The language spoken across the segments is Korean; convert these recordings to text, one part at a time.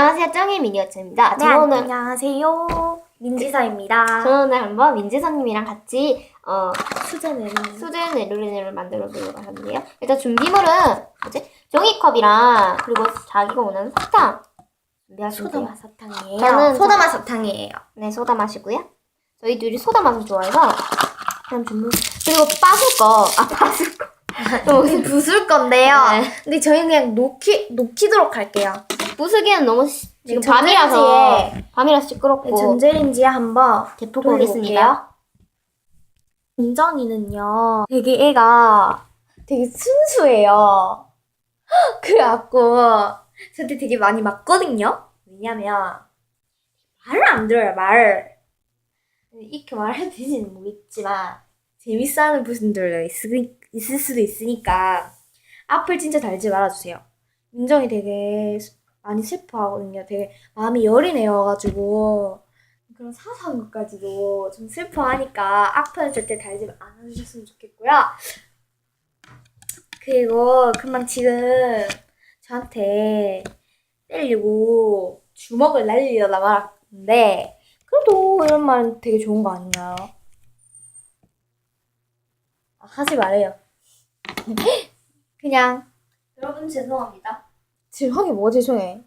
안녕하세요, 짱의 미니어처입니다. 네, 저는 오늘 안녕하세요. 민지사입니다. 저는 오늘 한번 민지선님이랑 같이 어, 수제는 수제 네로레네를 만들어 보려고 하는데요. 일단 준비물은 뭐지? 종이컵이랑 그리고 자기가 원하는 사탕 준비하시면 돼요. 소다맛 사탕이에요. 저는 소다맛 사탕이에요. 네, 소다 맛이고요. 저희 둘이 소다 맛을 좋아해서 그냥 준비 그리고 빠질 거, 아 빠질 거. 또 무슨 부술 건데요. 네. 근데 저희는 그냥 녹히 녹히도록 할게요. 부수기는 너무 시- 지금 네, 밤이라서 전자레인지에- 밤이라서 시끄럽고 전자레인지에 한번 데프고 오겠습니다. 은정이는요. 되게 애가 되게 순수해요. 그래갖고 저한테 되게 많이 맞거든요. 왜냐면 말을 안 들어요. 말을. 이렇게 말해도 되지는 모르겠지만 재밌어 하는 분들도 있을, 있을 수도 있으니까 앞을 진짜 달지 말아주세요. 은정이 되게 스- 많이 슬퍼하거든요. 되게 마음이 여린 애여가지고 그런 사소한 것까지도 좀 슬퍼하니까 악플 절대 달지 않아주셨으면 좋겠고요. 그리고 금방 지금 저한테 때리고 주먹을 날리려다 말았는데 그래도 이런 말은 되게 좋은 거 아닌가요? 아, 하지 말아요. 그냥 여러분 죄송합니다. 지금 하기 뭐 죄송해.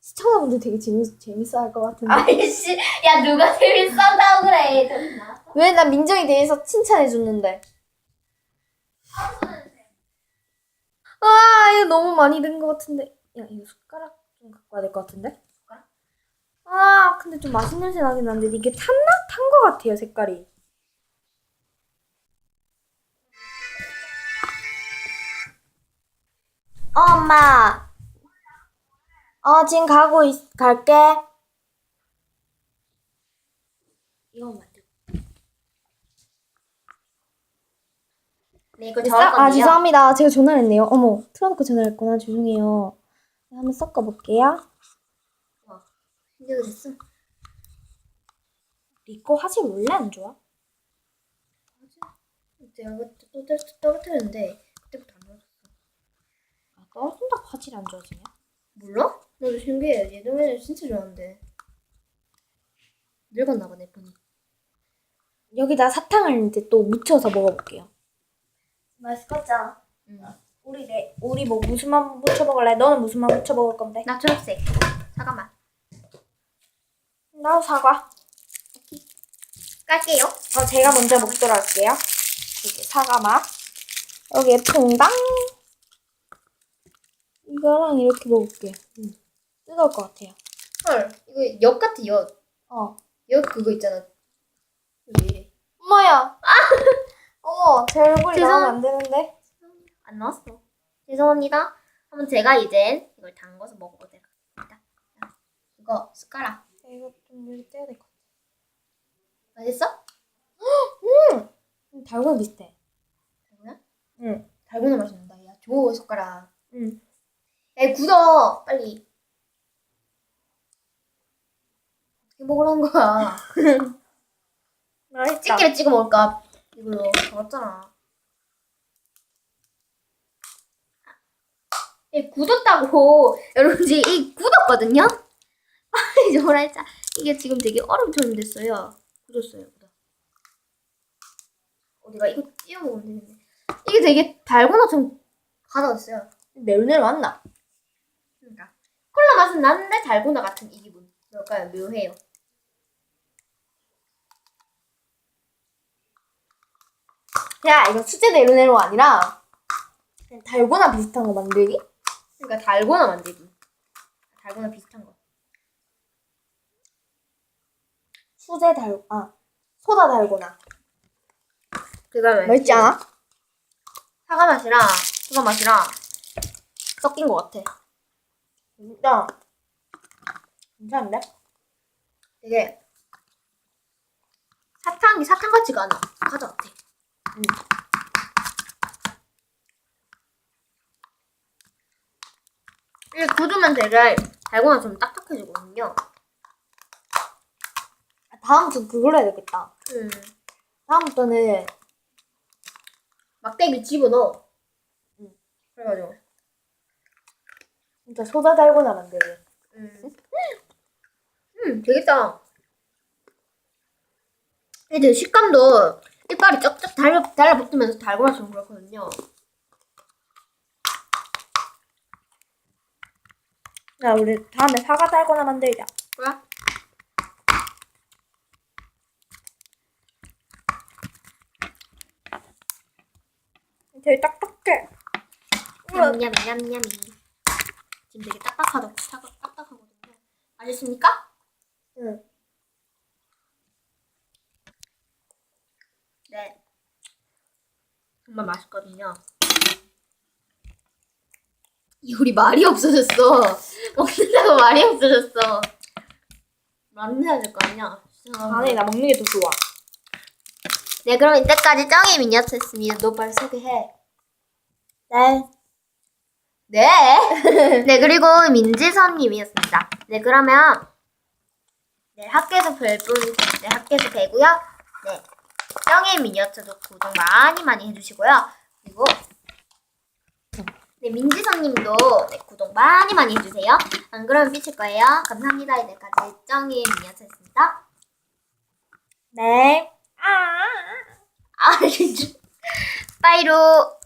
시청자분들 되게 재밌, 재밌어 할 것 같은데. 아이씨, 야 누가 재밌었다고 그래? 정말. 왜나 민정이 대해서 칭찬해 줬는데. 아 이거 너무 많이 든 것 같은데. 야 이거 숟가락 좀 갖고 와야 될 것 같은데. 숟가락? 아 근데 좀 맛있는 냄새 나긴 나는데 이게 탔나? 탄 것 같아요 색깔이. 어, 엄마. 어 지금 가고 있, 갈게. 이거 만들. 네, 이거 네, 저할 아 건데요. 죄송합니다. 제가 전화를 했네요. 어머 틀어놓고 전화를 했구나. 죄송해요. 네, 한번 섞어볼게요. 이거 됐어. 리코 화질 원래 안 좋아? 내가 그때 또 떨- 떨어뜨렸는데 그때부터 안 떨어졌어. 아, 떨어진다고 화질이 안 좋아지냐? 몰라? 나도 신기해. 예전에는 진짜 좋았는데. 늙었나 봐, 내 폰이. 여기다 사탕을 이제 또 묻혀서 먹어볼게요. 맛있겠죠? 응. 우리 내 우리 뭐 무슨 맛 묻혀 먹을래? 너는 무슨 맛 묻혀 먹을 건데? 나 초록색. 잠깐만. 나도 사과. 깔게요. 어, 제가 먼저 먹도록 할게요. 이렇게 사과 맛. 여기에 퐁당. 이거랑 이렇게 먹을게요. 음. 뜨거울 것 같아요. 헐, 이거 역 같아, 역. 어. 역 그거 있잖아. 왜 이래? 엄마야. 어머, 제 얼굴이 죄송- 나오면 안 되는데. 안 나왔어. 죄송합니다. 그럼 제가 이제 이걸 담궈서 먹어보도록 하겠습니다. 자, 이거 숟가락. 이거 좀 여기 떼야 될 것 같아. 맛있어? 음, 달고나 비슷해. 달고나? 응. 달고나 맛이 난다. 야, 줘, 숟가락. 응. 야, 굳어. 빨리. 어떻게 먹으라는 거야? 맛있다. 집게를 찍어 먹을까? 이걸로. 더럽잖아. 이 굳었다고. 여러분, 이제 이 굳었거든요? 빨리 좀 뭐라 했자. 이게 지금 되게 얼음처럼 됐어요. 굳었어요, 굳어. 어, 내가 이거 띄워 먹으면 되는데. 이게 되게 달고나처럼 가다웠어요. 내운을 맞나? 콜라 맛은 나는데 달고나 같은 이 기분. 뭘까요? 묘해요. 야, 이거 수제 내로네로 아니라 그냥 달고나 비슷한 거 만들기? 그러니까 달고나 만들기. 달고나 비슷한 거. 수제 달, 아, 소다 달고나. 그 다음에 맛있지 않아? 사과 맛이랑 수박 맛이랑 섞인 것 같아. 진짜 괜찮은데? 되게 사탕이 사탕 같지가 않아. 과자 같아. 응. 이게 굳으면 되게 달고나 좀 딱딱해지거든요. 아, 다음부터 그걸로 해야 되겠다. 음. 다음부터는 막대기 집어넣어. 응. 그래가지고. 진짜 소다 달고나 만들기. 음. 음, 되겠다. 근데 식감도 이빨이 쩍쩍 달라, 달라붙으면서 달고나 좀 그렇거든요. 야, 우리 다음에 사과 달고나 만들자. 그래? 되게 딱딱해. 우와. 냠냠냠냠이. 지금 되게 딱딱하다, 딱- 딱딱하거든요. 아셨습니까? 응. 네. 정말 맛있거든요. 이 우리 말이 없어졌어. 먹는다고 말이 없어졌어. 해야 될 거 아니야. 아니, 나 먹는 게 더 좋아. 네, 그럼 이때까지 짱이 미니어처였습니다. 너 빨리 소개해. 네. 네. 네, 그리고 민지선님이었습니다. 네, 그러면 네, 학교에서 뵐 분, 네, 학교에서 뵈고요. 네, 짱의 미니어처도 구독 많이 많이 해주시고요. 그리고 네, 민지선님도 네, 구독 많이 많이 해주세요. 안 그러면 삐칠 거예요. 감사합니다. 이때까지 짱의 미니어처였습니다. 네. 아. 아. 빠이로.